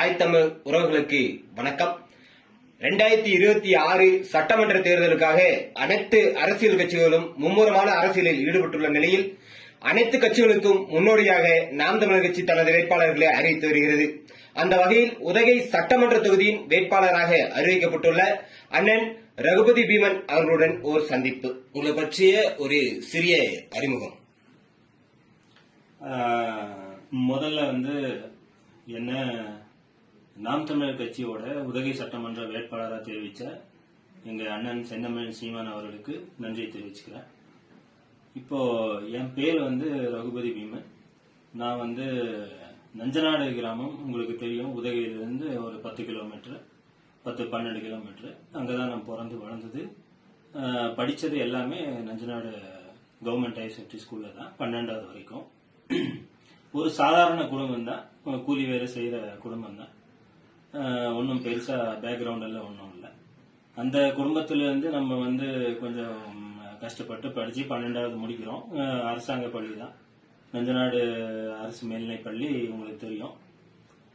தாய் தமிழ் உறவுகளுக்கு வணக்கம். ரெண்டாயிரத்தி இருபத்தி ஆறு சட்டமன்ற தேர்தலுக்காக அனைத்து அரசியல் கட்சிகளும் மும்முரமான அரசியலில் ஈடுபட்டுள்ள நிலையில் அனைத்து கட்சிகளுக்கும் முன்னோடியாக நாம் தமிழர் கட்சி தனது வேட்பாளர்களை அறிவித்து வருகிறது. அந்த வகையில் உதகை சட்டமன்ற தொகுதியின் வேட்பாளராக அறிவிக்கப்பட்டுள்ள அண்ணன் ரகுபதி பீமன் அவர்களுடன் ஓர் சந்திப்பு. உங்களை பற்றிய ஒரு சிறிய அறிமுகம். முதல்ல வந்து என்ன நாம் தமிழர் கட்சியோட உதகை சட்டமன்ற வேட்பாளராக தெரிவித்த எங்கள் அண்ணன் செந்தமிழன் சீமான் அவர்களுக்கு நன்றி தெரிவிச்சுக்கிறேன். இப்போ என் பேர் வந்து ரகுபதி பீமன். நான் வந்து நஞ்சநாடு கிராமம் உங்களுக்கு தெரியும் உதகையிலிருந்து ஒரு பத்து கிலோமீட்டர் பத்து பன்னெண்டு கிலோமீட்டர். அங்கே தான் நான் பிறந்து வளர்ந்தது. படித்தது எல்லாமே நஞ்சநாடு கவர்மெண்ட் ஹையர் செகண்டரி ஸ்கூலில் தான் பன்னெண்டாவது வரைக்கும். ஒரு சாதாரண குடும்பம் தான் கூலி வேலை செய்கிற குடும்பம் தான் ஒன்றும் பெருசாக பேக்ரவுண்ட் எல்லாம் ஒன்றும் இல்லை. அந்த குடும்பத்திலேருந்து நம்ம வந்து கொஞ்சம் கஷ்டப்பட்டு படித்து பன்னெண்டாவது முடிக்கிறோம். அரசாங்க பள்ளி தான் நஞ்சநாடு அரசு மேல்நிலை பள்ளி உங்களுக்கு தெரியும்.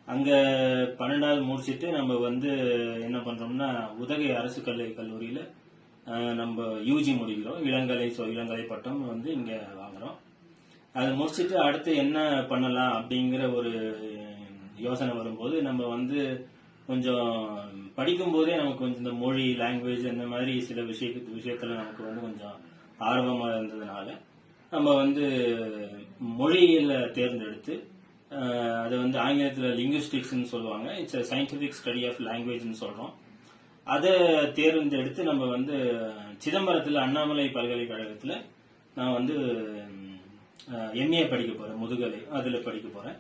அங்கே பன்னெண்டாவது முடிச்சுட்டு நம்ம வந்து என்ன பண்ணுறோம்னா உதகை அரசு கல்லூரி கல்லூரியில் நம்ம யூஜி முடிக்கிறோம். இளங்கலை ஸோ இளங்கலை பட்டம் வந்து இங்கே வாங்குகிறோம் அது முடிச்சுட்டு அடுத்து என்ன பண்ணலாம் அப்படிங்கிற ஒரு யோசனை வரும்போது நம்ம வந்து கொஞ்சம் படிக்கும் போதே நமக்கு கொஞ்சம் இந்த மொழி லாங்குவேஜ் இந்த மாதிரி சில விஷய விஷயத்துல நமக்கு வந்து கொஞ்சம் ஆர்வமா இருந்ததுனால நம்ம வந்து மொழியில தேர்ந்தெடுத்து அது வந்து ஆங்கிலத்தில் லிங்குஸ்டிக்ஸ்னு சொல்லுவாங்க. இட்ஸ் சயின்டிபிக் ஸ்டடி ஆஃப் லாங்குவேஜ்னு சொல்றோம். அதை தேர்ந்தெடுத்து நம்ம வந்து சிதம்பரத்தில் அண்ணாமலை பல்கலைக்கழகத்தில் நான் வந்து எம்ஏ படிக்க போறேன் முதுகலை அதில் படிக்க போறேன்.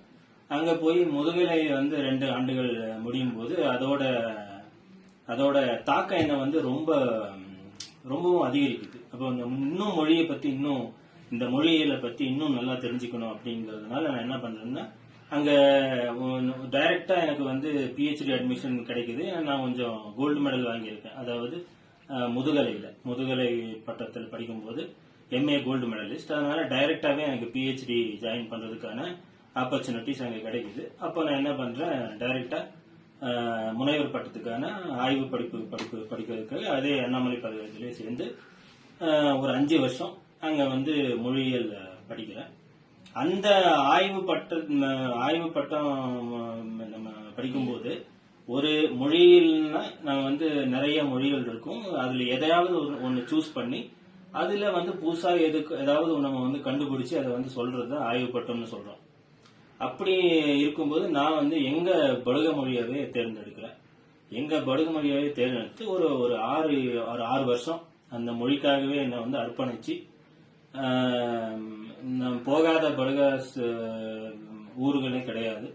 அங்க போய் முதுகலை வந்து ரெண்டு ஆண்டுகள் முடியும் போது அதோட அதோட தாக்கம் என்ன வந்து ரொம்ப ரொம்பவும் அதிகரிக்குது. அப்போ இந்த இன்னும் மொழியை பத்தி இன்னும் இந்த மொழியியலை பத்தி இன்னும் நல்லா தெரிஞ்சுக்கணும் அப்படிங்கிறதுனால நான் என்ன பண்றேன்னா அங்க டைரக்டா எனக்கு வந்து பிஹெச்டி அட்மிஷன் கிடைக்குது. நான் கொஞ்சம் கோல்டு மெடல் வாங்கியிருக்கேன். அதாவது முதுகலையில் முதுகலையில முதுகலை பட்டத்தில் படிக்கும்போது எம்ஏ கோல்டு மெடலிஸ்ட் அதனால டைரக்டாவே எனக்கு பிஹெச்டி ஜாயின் பண்றதுக்கான ஆப்பர்ச்சுனிட்டிஸ் அங்கே கிடைக்குது. அப்போ நான் என்ன பண்ணுறேன் டைரெக்டாக முனைவர் பட்டத்துக்கான ஆய்வு படிப்பு படிப்பு படிக்கிறதுக்காக அதே அண்ணாமலை பல்கலைக்கழகத்திலே சேர்ந்து ஒரு அஞ்சு வருஷம் அங்கே வந்து மொழியியல் படிக்கிறேன். அந்த ஆய்வு பட்ட ஆய்வு பட்டம் நம்ம படிக்கும்போது ஒரு மொழியில்னா நான் வந்து நிறைய மொழிகள் இருக்கும். அதில் எதையாவது ஒரு- ஒன்று சூஸ் பண்ணி அதில் வந்து புதுசாக எதுக்கு ஏதாவது நம்ம வந்து கண்டுபிடிச்சி அதை வந்து சொல்றது தான் ஆய்வு பட்டம்னு சொல்கிறோம் அப்படி இருக்கும்போது நான் வந்து எங்க படுக மொழியாவே தேர்ந்தெடுக்கிறேன். எங்க படுக மொழியாவே தேர்ந்தெடுத்து ஒரு ஒரு ஆறு ஒரு ஆறு வருஷம் அந்த மொழிக்காகவே என்னை வந்து அர்ப்பணிச்சு நான் போகாத படுகாஸ் ஊர்களே கிடையாது.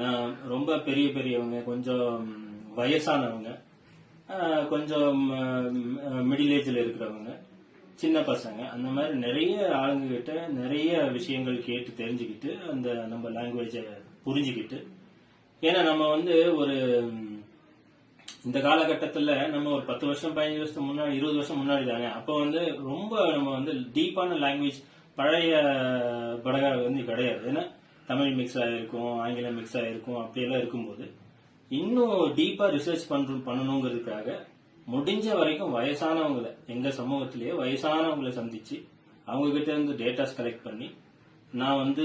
நான் ரொம்ப பெரிய பெரியவங்க கொஞ்சம் வயசானவங்க கொஞ்சம் மிடில் ஏஜில் இருக்கிறவங்க. சின்ன பசங்க அந்த மாதிரி நிறைய ஆளுங்க கிட்ட நிறைய விஷயங்கள் கேட்டு தெரிஞ்சுக்கிட்டு அந்த நம்ம லாங்குவேஜை புரிஞ்சுக்கிட்டு ஏன்னா நம்ம வந்து ஒரு இந்த காலகட்டத்தில் நம்ம ஒரு பத்து வருஷம் பதினஞ்சு வருஷத்துக்கு முன்னாடி இருபது வருஷம் முன்னாடி தானே அப்போ வந்து ரொம்ப நம்ம வந்து டீப்பான லாங்குவேஜ் பழைய படகா வந்து கிடையாது. ஏன்னா தமிழ் மிக்ஸ் ஆகிருக்கும் ஆங்கிலம் மிக்ஸ் ஆகிருக்கும் அப்படியெல்லாம் இருக்கும்போது இன்னும் டீப்பாக ரிசர்ச் பண்ணுறோம் பண்ணணுங்கிறதுக்காக முடிஞ்ச வரைக்கும் வயசானவங்களை எங்க சமூகத்திலேயே வயசானவங்களை சந்திச்சு அவங்க கிட்ட இருந்து டேட்டாஸ் கலெக்ட் பண்ணி நான் வந்து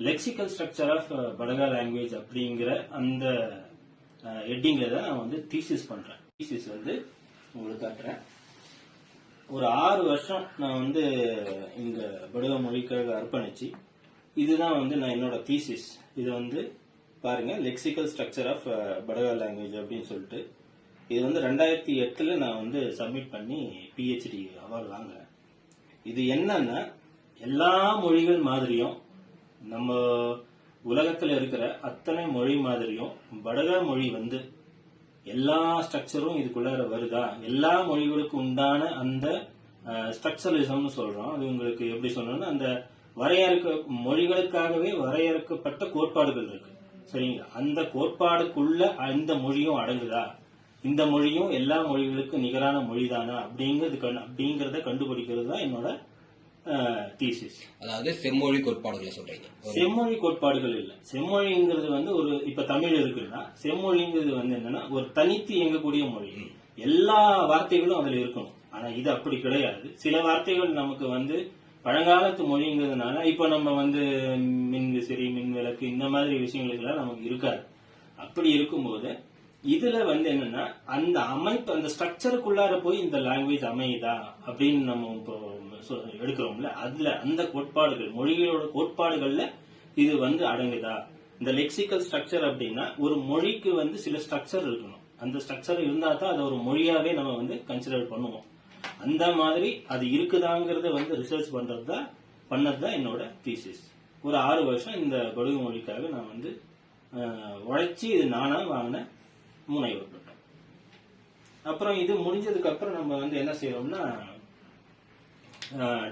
lexical structure of Badaga language அப்படிங்கிற அந்த uh, ஹெட்டிங்ல தான் நான் வந்து தீசிஸ் பண்றேன். தீசிஸ் வந்து உங்களுக்கு காட்டுறேன். ஒரு ஆறு வருஷம் நான் வந்து இங்க படுக மொழிக்காக அர்ப்பணிச்சு இதுதான் வந்து நான் என்னோட தீசிஸ் இது வந்து பாருங்க lexical structure of Badaga language அப்படின்னு சொல்லிட்டு இது வந்து ரெண்டாயிரத்தி எட்டில் நான் வந்து சப்மிட் பண்ணி பிஹெச்டி அவார்டு வாங்குறேன். இது என்னன்னா எல்லா மொழிகள் மாதிரியும் நம்ம உலகத்தில் இருக்கிற அத்தனை மொழி மாதிரியும் வடக மொழி வந்து எல்லா ஸ்ட்ரக்சரும் இதுக்குள்ளார வருதா? எல்லா மொழிகளுக்கும் உண்டான அந்த ஸ்ட்ரக்சரலிசம்னு சொல்றோம். அது உங்களுக்கு எப்படி சொல்லணும்னா அந்த வரையறுக்க மொழிகளுக்காகவே வரையறுக்கப்பட்ட கோட்பாடுகள் இருக்கு. சரிங்களா? அந்த கோட்பாடுக்குள்ள அந்த மொழியும் அடங்குதா? இந்த மொழியும் எல்லா மொழிகளுக்கும் நிகரான மொழிதானா அப்படிங்கிறது கண்- அப்படிங்கறத கண்டுபிடிக்கிறது தான் என்னோட தீசிஸ் அதாவது செம்மொழி கோட்பாடுகளை சொல்றீங்க. செம்மொழி கோட்பாடுகள் இல்ல. செம்மொழிங்கிறது வந்து ஒரு இப்ப தமிழ் இருக்குன்னா செம்மொழிங்கிறது வந்து என்னன்னா ஒரு தனித்து இயங்கக்கூடிய மொழி. எல்லா வார்த்தைகளும் அதுல இருக்கணும். ஆனா இது அப்படி கிடையாது. சில வார்த்தைகள் நமக்கு வந்து பழங்காலத்து மொழிங்கிறதுனால இப்ப நம்ம வந்து மின் விசிறி மின் விளக்கு இந்த மாதிரி விஷயங்களுக்கெல்லாம் நமக்கு இருக்காது. அப்படி இருக்கும்போது இதுல வந்து என்னன்னா அந்த அமைப்பு அந்த ஸ்ட்ரக்சருக்குள்ளார போய் இந்த லாங்குவேஜ் அமையுதா அப்படின்னு நம்ம இப்போ சொ- எடுக்கிறோம்ல அதுல அந்த கோட்பாடுகள் மொழிகளோட கோட்பாடுகள்ல இது வந்து அடங்குதா? இந்த லெக்சிக்கல் ஸ்ட்ரக்சர் அப்படின்னா ஒரு மொழிக்கு வந்து சில ஸ்ட்ரக்சர் இருக்கணும். அந்த ஸ்ட்ரக்சர் இருந்தா தான் அதை ஒரு மொழியாவே நம்ம வந்து கன்சிடர் பண்ணுவோம். அந்த மாதிரி அது இருக்குதாங்கிறத வந்து ரிசர்ச் பண்றது தான் பண்ணது தான் என்னோட தீசிஸ் ஒரு ஆறு வருஷம் இந்த படுகு மொழிக்காக நான் வந்து உழைச்சி இது நானா வாங்கின முனைவர் பட்டம் அப்புறம் இது முடிஞ்சதுக்கு அப்புறம் நம்ம வந்து என்ன செய்யறோம்னா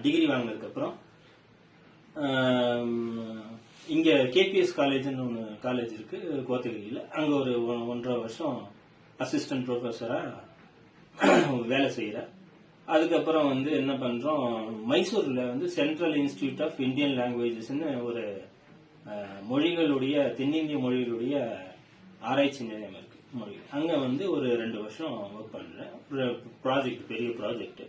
டிகிரி வாங்கினதுக்கு அப்புறம் இங்க கேபிஎஸ் காலேஜ்னு ஒன்று காலேஜ் இருக்கு கோத்தகிரியில். அங்க ஒரு ஒன்றரை வருஷம் அசிஸ்டன்ட் ப்ரொஃபஸரா வேலை செய்கிறேன் அதுக்கப்புறம் வந்து என்ன பண்றோம் மைசூர்ல வந்து சென்ட்ரல் இன்ஸ்டிடியூட் ஆஃப் இந்தியன் லாங்குவேஜஸ்ன்னு ஒரு மொழிகளுடைய தென்னிந்திய மொழிகளுடைய ஆராய்ச்சி நிலையம் இருக்கு. மொழி அங்கே வந்து ஒரு ரெண்டு வருஷம் ஒர்க் பண்ணுறேன் ப்ராஜெக்ட் பெரிய ப்ராஜெக்ட்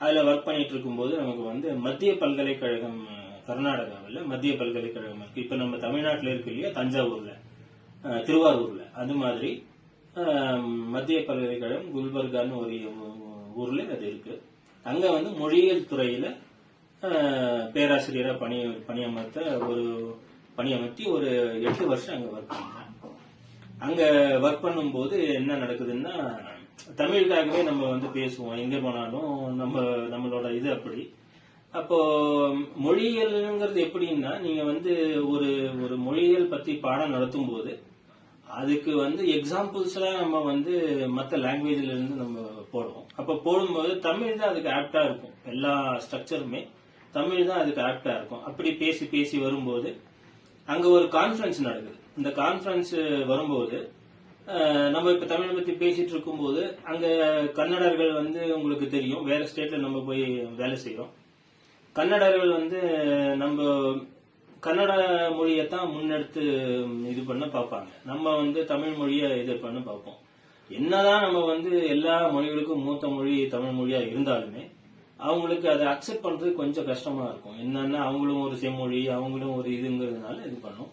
அதில் ஒர்க் பண்ணிட்டு இருக்கும்போது நமக்கு வந்து மத்திய பல்கலைக்கழகம் கர்நாடகாவில் மத்திய பல்கலைக்கழகம் இருக்கு. இப்போ நம்ம தமிழ்நாட்டில் இருக்கு இல்லையா? தஞ்சாவூர்ல. திருவாரூரில் திருவாரூர்ல. அது மாதிரி மத்திய பல்கலைக்கழகம் குல்பர்கான்னு ஒரு ஊரில் ஊர்ல அது இருக்கு. அங்கே வந்து மொழியியல் துறையில பேராசிரியராக பணி பணியமர்த்த ஒரு பணியமர்த்தி ஒரு எட்டு வருஷம் அங்கே ஒர்க் பண்ணேன் அங்க ஒர்க் பண்ணும்போது என்ன நடக்குதுன்னா தமிழுக்காகவே நம்ம வந்து பேசுவோம் எங்க போனாலும் நம்ம நம்மளோட இது அப்படி. அப்போ மொழியியல்ங்கிறது எப்படின்னா நீங்க வந்து ஒரு ஒரு மொழியியல் பத்தி பாடம் நடத்தும் போது அதுக்கு வந்து எக்ஸாம்பிள்ஸ்லாம் நம்ம வந்து மற்ற லாங்குவேஜ்ல இருந்து நம்ம போடுவோம். அப்ப போடும்போது தமிழ் தான் அதுக்கு ஆப்டா இருக்கும். எல்லா ஸ்ட்ரக்சருமே தமிழ் தான் அதுக்கு ஆப்டா இருக்கும். அப்படி பேசி பேசி வரும்போது அங்க ஒரு கான்ஃபரன்ஸ் நடக்குது. இந்த கான்ஃபரன்ஸ் வரும்போது நம்ம இப்ப தமிழை பத்தி பேசிட்டு இருக்கும்போது அங்க கன்னடர்கள் வந்து உங்களுக்கு தெரியும். வேற ஸ்டேட்ல நம்ம போய் வேலை செய்யறோம் கன்னடர்கள் வந்து நம்ம கன்னட மொழியைத்தான் முன்னெடுத்து இது பண்ண பார்ப்பாங்க. நம்ம வந்து தமிழ் மொழியை இது பண்ண பார்ப்போம். என்னதான் நம்ம வந்து எல்லா மொழிகளுக்கும் மூத்த மொழி தமிழ் மொழியா இருந்தாலுமே அவங்களுக்கு அதை அக்செப்ட் பண்றது கொஞ்சம் கஷ்டமா இருக்கும். என்னன்னா அவங்களும் ஒரு செம்மொழி அவங்களும் ஒரு இதுங்கிறதுனால இது பண்ணும்.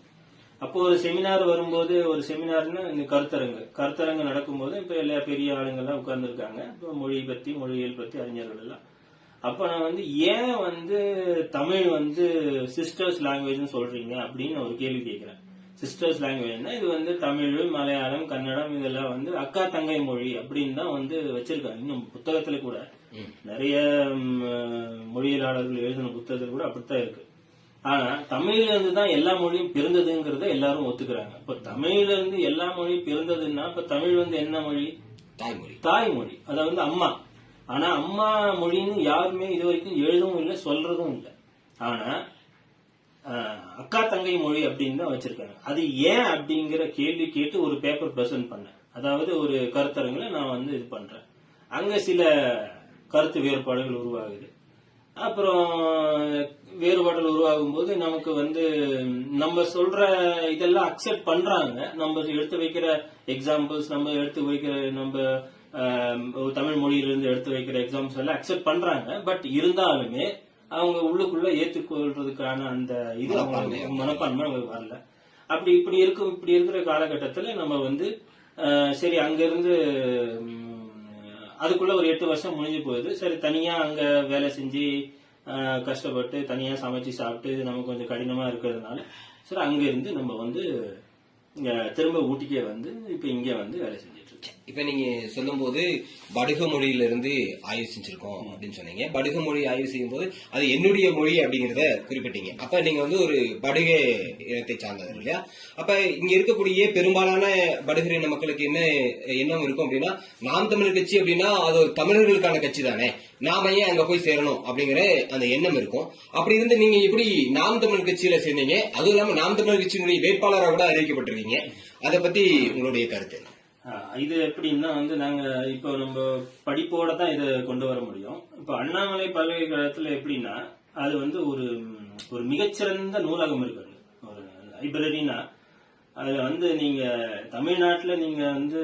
அப்போ ஒரு செமினார் வரும்போது ஒரு செமினார்னு இந்த கருத்தரங்கு. கருத்தரங்கு நடக்கும்போது இப்ப எல்லா பெரிய ஆளுங்கெல்லாம் உட்கார்ந்துருக்காங்க. இப்போ மொழி பத்தி மொழியியல் பத்தி அறிஞர்கள் எல்லாம். அப்ப நான் வந்து ஏன் வந்து தமிழ் வந்து சிஸ்டர்ஸ் லாங்குவேஜ்னு சொல்றீங்க அப்படின்னு ஒரு கேள்வி கேட்கிறேன். சிஸ்டர்ஸ் லாங்குவேஜ்னா இது வந்து தமிழ் மலையாளம் கன்னடம் இதெல்லாம் வந்து அக்கா தங்கை மொழி அப்படின்னு தான் வந்து வச்சிருக்காங்க. இன்னும் புத்தகத்துல கூட நிறைய மொழியியலாளர்கள் எழுதின புத்தகத்துல கூட அப்படித்தான் இருக்கு. ஆனா தமிழ்ல இருந்து தான் எல்லா மொழியும் பிறந்ததுங்கிறத எல்லாரும் ஒத்துக்கிறாங்க. இப்ப தமிழ்ல இருந்து எல்லா மொழியும் பிறந்ததுன்னா இப்ப தமிழ் வந்து என்ன மொழி? தாய்மொழி. தாய்மொழி. அதாவது வந்து அம்மா. ஆனா அம்மா மொழின்னு யாருமே இது வரைக்கும் எழுதவும் இல்லை சொல்றதும் இல்லை. ஆனா அக்கா தங்கை மொழி அப்படின்னு தான் வச்சிருக்காங்க. அது ஏன் அப்படிங்கிற கேள்வி கேட்டு ஒரு பேப்பர் பிரசன்ட் பண்ணேன். அதாவது ஒரு கருத்தரங்குல நான் வந்து இது பண்றேன். அங்க சில கருத்து வேறுபாடுகள் உருவாகுது. அப்புறம் வேறுபாடுகள் உருவாகும் போது நமக்கு வந்து நம்ம சொல்ற இதெல்லாம் அக்செப்ட் பண்றாங்க. நம்ம எடுத்து வைக்கிற எக்ஸாம்பிள்ஸ் நம்ம எடுத்து வைக்கிற நம்ம தமிழ் மொழியிலிருந்து எடுத்து வைக்கிற எக்ஸாம்பிள்ஸ் எல்லாம் அக்செப்ட் பண்றாங்க. பட் இருந்தாலுமே அவங்க உள்ளுக்குள்ள ஏற்றுக்கொள்றதுக்கான அந்த இது அவங்களுக்கு மனப்பான்மை அவங்களுக்கு வரல. அப்படி இப்படி இருக்கும் இப்படி இருக்கிற காலகட்டத்துல நம்ம வந்து சரி அங்கிருந்து அதுக்குள்ள ஒரு எட்டு வருஷம் முடிஞ்சு போகுது. சரி தனியா அங்க வேலை செஞ்சு கஷ்டப்பட்டு தனியா சமைச்சு சாப்பிட்டு நமக்கு கொஞ்சம் கடினமா இருக்கிறதுனால சரி அங்க இருந்து நம்ம வந்து திரும்ப ஊட்டிக்கே வந்து இப்ப இங்க வந்து வேலை செஞ்சு இப்ப நீங்க சொல்லும்போது படுக மொழியில இருந்து ஆய்வு செஞ்சிருக்கோம் அப்படின்னு சொன்னீங்க. படுக மொழி ஆய்வு செய்யும் போது அது என்னுடைய மொழி அப்படிங்கறத குறிப்பிட்டீங்க. அப்ப நீங்க வந்து ஒரு படுக இனத்தை சார்ந்தவர் இல்லையா? அப்ப இங்க இருக்கக்கூடிய பெரும்பாலான படுகர் இன மக்களுக்கு என்ன எண்ணம் இருக்கும் அப்படின்னா நாம் தமிழர் கட்சி அப்படின்னா அது ஒரு தமிழர்களுக்கான கட்சி தானே. நாம ஏன் அங்க போய் சேரணும் அப்படிங்கிற அந்த எண்ணம் இருக்கும். அப்படி இருந்து நீங்க எப்படி நாம் தமிழர் கட்சியில சேர்ந்தீங்க? அதுவும் இல்லாம நாம் தமிழர் கட்சியினுடைய வேட்பாளராக கூட அறிவிக்கப்பட்டிருக்கீங்க. அதை பத்தி உங்களுடைய கருத்து என்ன? இது எப்படின்னா வந்து நாங்க இப்போ நம்ம படிப்போட தான் இதை கொண்டு வர முடியும். இப்போ அண்ணாமலை பல்கலைக்கழகத்துல எப்படின்னா அது வந்து ஒரு ஒரு மிகச்சிறந்த நூலகம் இருக்கு ஒரு லைப்ரரினா அதுல வந்து நீங்க தமிழ்நாட்டுல நீங்க வந்து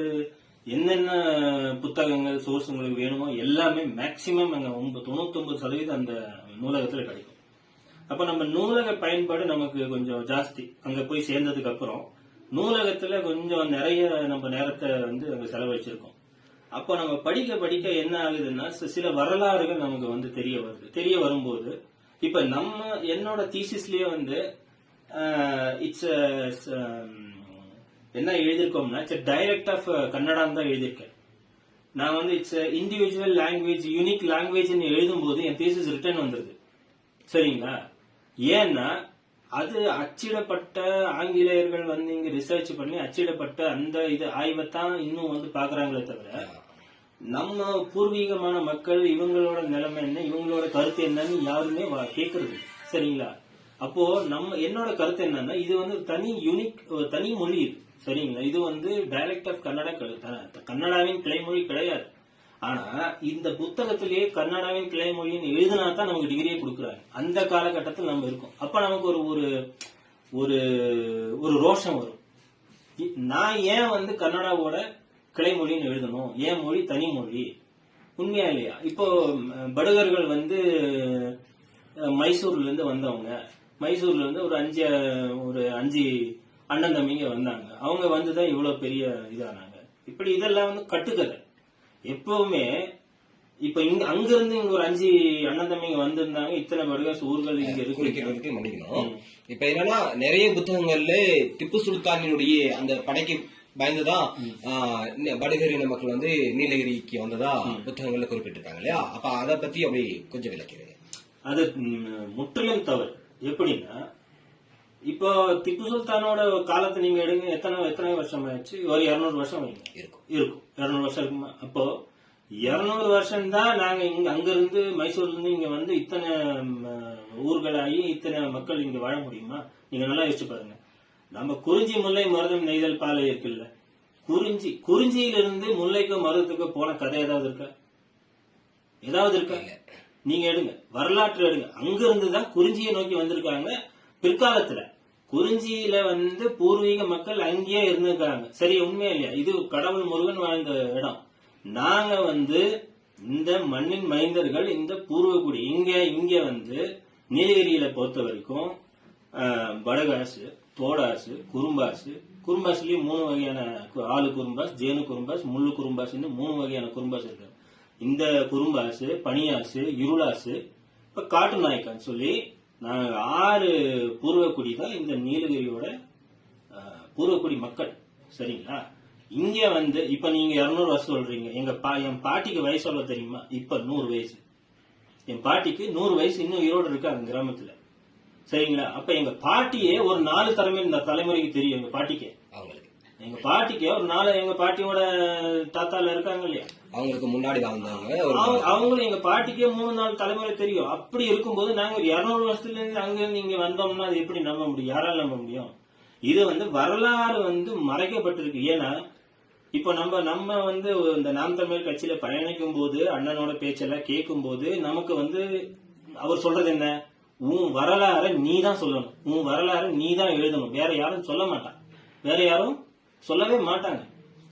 என்னென்ன புத்தகங்கள் சோர்ஸ் உங்களுக்கு வேணுமோ எல்லாமே மேக்சிமம் அங்க ஒன்பது தொண்ணூத்தொன்பது சதவீதம் அந்த நூலகத்துல கிடைக்கும். அப்ப நம்ம நூலக பயன்பாடு நமக்கு கொஞ்சம் ஜாஸ்தி. அங்க போய் சேர்ந்ததுக்கு அப்புறம் நூலகத்துல கொஞ்சம் நிறைய நம்ம நேரத்தை வந்து அங்க செலவழிச்சிருக்கோம். அப்போ நம்ம படிக்க படிக்க என்ன ஆகுதுன்னா சில வரலாறுகள் நமக்கு வந்து தெரிய வருது. தெரிய வரும்போது இப்ப நம்ம என்னோட தீசிஸ்லயே வந்து இட்ஸ் என்ன எழுதியிருக்கோம்னா இட்ஸ் டைரக்ட் ஆஃப் கன்னடான்னு தான் எழுதியிருக்கேன். நான் வந்து இட்ஸ் இண்டிவிஜுவல் லாங்குவேஜ் யூனிக் லாங்குவேஜ்னு எழுதும்போது என் தீசிஸ் ரிட்டர்ன் வந்துருது. சரிங்களா? ஏன்னா அது அச்சிடப்பட்ட ஆங்கிலேயர்கள் வந்து இங்க ரிசர்ச் பண்ணி அச்சிடப்பட்ட அந்த இது ஆய்வைத்தான் இன்னும் வந்து பாக்குறாங்களே தவிர நம்ம பூர்வீகமான மக்கள் இவங்களோட நிலைமை என்ன இவங்களோட கருத்து என்னன்னு யாருமே வா- கேக்குறது சரிங்களா? அப்போ நம்ம என்னோட கருத்து என்னன்னா இது வந்து தனி யூனிக் தனி மொழி சரிங்களா? இது வந்து டைரக்ட் ஆஃப் கன்னடா கிடை- கன்னடாவின் கிளைமொழி கிடையாது. ஆனா இந்த புத்தகத்திலேயே கன்னடாவின் கிளைமொழின்னு எழுதினா தான் நமக்கு டிகிரியே கொடுக்குறாங்க அந்த காலகட்டத்தில் நம்ம இருக்கோம். அப்ப நமக்கு ஒரு ஒரு ஒரு ஒரு ரோஷம் வரும். நான் ஏன் வந்து கன்னடாவோட கிளைமொழின்னு எழுதணும்? ஏன் மொழி தனி மொழி? உண்மையா இல்லையா? இப்போ படுகர்கள் வந்து மைசூர்ல இருந்து வந்தவங்க. மைசூர்ல இருந்து ஒரு அஞ்சு ஒரு அஞ்சு அண்ணன் தம்பிங்க வந்தாங்க. அவங்க வந்துதான் இவ்வளவு பெரிய இதானாங்க. இப்படி இதெல்லாம் வந்து கட்டுக்கதை. எப்பவுமே இப்ப இங்க அங்க இருந்து இங்க ஒரு அஞ்சு அண்ணன் தம்பிங்க வந்திருந்தாங்க இத்தனை படுகாசு ஊர்கள் இங்க இருக்கு குறிக்கிறதுக்கு மன்னிக்கணும். இப்ப என்னன்னா நிறைய புத்தகங்கள்ல திப்பு சுல்தானினுடைய அந்த படைக்கு பயந்துதான் ஆஹ், ந- படுகரின மக்கள் வந்து நீலகிரிக்கு வந்ததா புத்தகங்கள்ல குறிப்பிட்டிருக்காங்க இல்லையா? அப்ப அத பத்தி அப்படி கொஞ்சம் விளக்கிறேன் அது முற்றிலும் தவறு. எப்படின்னா இப்போ திப்பு சுல்தானோட காலத்தை நீங்க எடுங்க. எத்தனை எத்தனை வருஷம் ஆயிடுச்சு ஒரு இருநூறு வருஷம் இருக்கும். இருக்கும். இருநூறு வருஷம் இருக்குமா? அப்போ இருநூறு வருஷம் தான் நாங்க இங்க அங்க இருந்து மைசூர்ல இருந்து இங்க வந்து இத்தனை ஊர்களாகி இத்தனை மக்கள் இங்க வாழ முடியுமா? நீங்க நல்லா யோசிச்சு பாருங்க. நம்ம குறிஞ்சி முல்லை மருதம் நெய்தல் பாலை இருக்குல்ல. குறிஞ்சி குறிஞ்சியிலிருந்து முல்லைக்கு மருதத்துக்கு போன கதை ஏதாவது இருக்கா? ஏதாவது இருக்கா? நீங்க எடுங்க. வரலாற்று எடுங்க. அங்க இருந்து தான் குறிஞ்சியை நோக்கி வந்திருக்காங்க பிற்காலத்துல. குறிஞ்சியில வந்து பூர்வீக மக்கள் அங்கேயே இருந்திருக்காங்க சரி உண்மையா இல்லையா? இது கடவுள் முருகன் வாழ்ந்த இடம். நாங்க வந்து இந்த மண்ணின் மைந்தர்கள் இந்த பூர்வகுடி இங்க இங்க வந்து நீலகிரியில பொறுத்த வரைக்கும் படகாசு தோடாசு குறும்பாசு குறும்பாசுலயும் மூணு வகையான ஆளு குறும்பாஸ் ஜேனு குறும்பாஸ் முள்ளு குறும்பாசுன்னு மூணு வகையான குறும்பாஸ் இருக்கு. இந்த குறும்பாசு பனியாசு இருளாசு இப்ப காட்டு நாய்க்கான்னு சொல்லி நாங்கள் ஆறு பூர்வக்குடி தான் இந்த நீலகிரியோட பூர்வக்குடி மக்கள். சரிங்களா? இங்கே வந்து இப்போ நீங்கள் இரநூறு வருஷம் சொல்கிறீங்க எங்கள் பா என் பாட்டிக்கு வயசு எவ்வளோ தெரியுமா? இப்போ நூறு வயசு. என் பாட்டிக்கு நூறு வயசு இன்னும் ஈரோடு இருக்கு அந்த கிராமத்தில். சரிங்களா? அப்போ எங்கள் பாட்டியே ஒரு நாலு தலைமை இந்த தலைமுறைக்கு தெரியும் எங்கள் பாட்டிக்கே. எங்க பாட்டிக்கே ஒரு நாலு எங்க பாட்டியோட தாத்தால இருக்காங்க இல்லையா? அவங்களுக்கு முன்னாடி அவங்க- அவங்களும் எங்க பாட்டிக்கே மூணு நாலு தலைமுறை தெரியும். அப்படி இருக்கும்போது நாங்க ஒரு இருநூறு வருஷத்துல இருந்து அங்க இங்க வந்தோம்னா அது எப்படி நம்ப முடியும்? யாரால நம்ப முடியும்? இது வந்து வரலாறு வந்து மறைக்கப்பட்டிருக்கு. ஏன்னா இப்ப நம்ம நம்ம வந்து இந்த நாம் தமிழ் கட்சியில பயணிக்கும் போது அண்ணனோட பேச்செல்லாம் கேட்கும் போது நமக்கு வந்து அவர் சொல்றது என்ன? உன் வரலாறை நீ தான் சொல்லணும். உன் வரலாறை நீ தான் எழுதணும். வேற யாரும் சொல்ல மாட்டான். வேற யாரும் சொல்லவே மாட்டாங்க.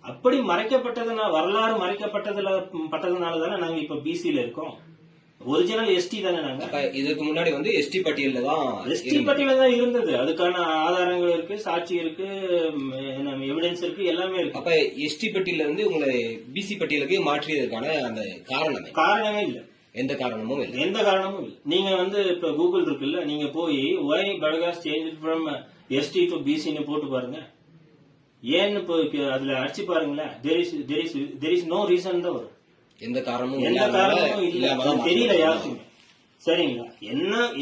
அப்படி மறைக்கப்பட்டதுனா வரலாறு மறைக்கப்பட்டதுல பட்டதுனால தானே நாங்க இப்ப பிசில இருக்கோம். ஒரிஜினல் எஸ்டி தானே நாங்க? இதுக்கு முன்னாடி வந்து எஸ்டி பட்டியல்ல தான் எஸ்டி பட்டியல தான் இருந்தது. அதுக்கான ஆதாரங்கள் இருக்கு சாட்சி இருக்கு எவிடன்ஸ் இருக்கு எல்லாமே இருக்கு. அப்ப எஸ்டி பட்டியல இருந்து உங்களை பிசி பட்டியலுக்கு மாற்றியதற்கான அந்த காரணமே? காரணமே இல்ல. எந்த காரணமும் இல்லை. எந்த காரணமும் இல்ல. நீங்க வந்து இப்ப கூகுள் இருக்குல்ல நீங்க போய் why படகாஸ் change from ST to பிசின்னு போட்டு பாருங்க. ஏன்னு போய் அதுல அடிச்சு பாருங்களேன். There is there is there is no reason தான் வரும். எந்த காரணமும் எந்த காரணமும் இல்ல. தெரியல. யாருக்குமே. சரிங்களா? என்ன